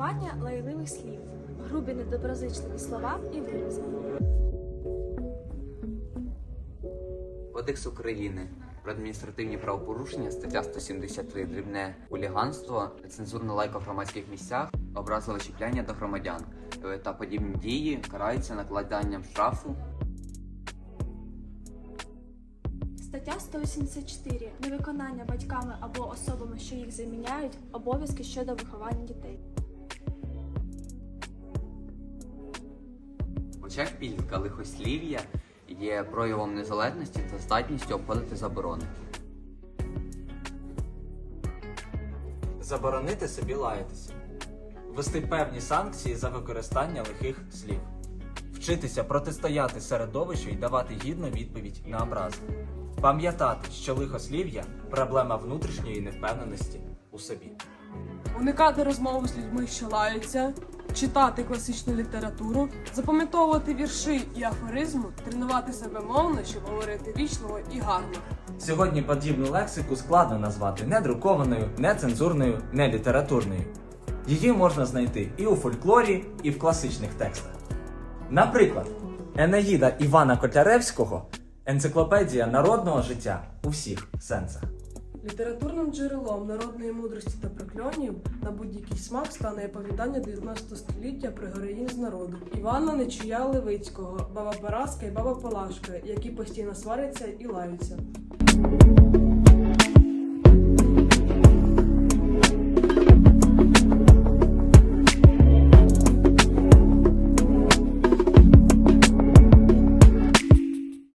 уникання лайливих слів, грубі недоброзичливі слова і вирази. Кодекс України про адміністративні правопорушення, стаття 173 дрібне хуліганство, цензурна лайка в громадських місцях, образливе чіпляння до громадян е, та подібні дії караються накладанням штрафу Стаття 184. Невиконання батьками або особами, що їх заміняють, обов'язки щодо виховання дітей. Хоча пільга лихослів'я є проявом незалежності та здатністю обходити заборони. Заборонити собі лаятися. Ввести певні санкції за використання лихих слів. Вчитися протистояти середовищу і давати гідну відповідь на образи. Пам'ятати, що лихослів'я проблема внутрішньої невпевненості у собі. уникати розмови з людьми, що лаються, читати класичну літературу, запам'ятовувати вірші і афоризми, тренувати себе мовно, щоб говорити вічливо і гарно. Сьогодні подібну лексику складно назвати не друкованою, не цензурною, не літературною. Її можна знайти і у фольклорі, і в класичних текстах. Наприклад, Енеїда Івана Котляревського енциклопедія народного життя у всіх сенсах. Літературним джерелом народної мудрості та прокльонів на будь-який смак стане оповідання 19 століття про героїнь з народу Івана Нечуя Левицького, баба Параска і баба Палашка, які постійно сваряться і лаються.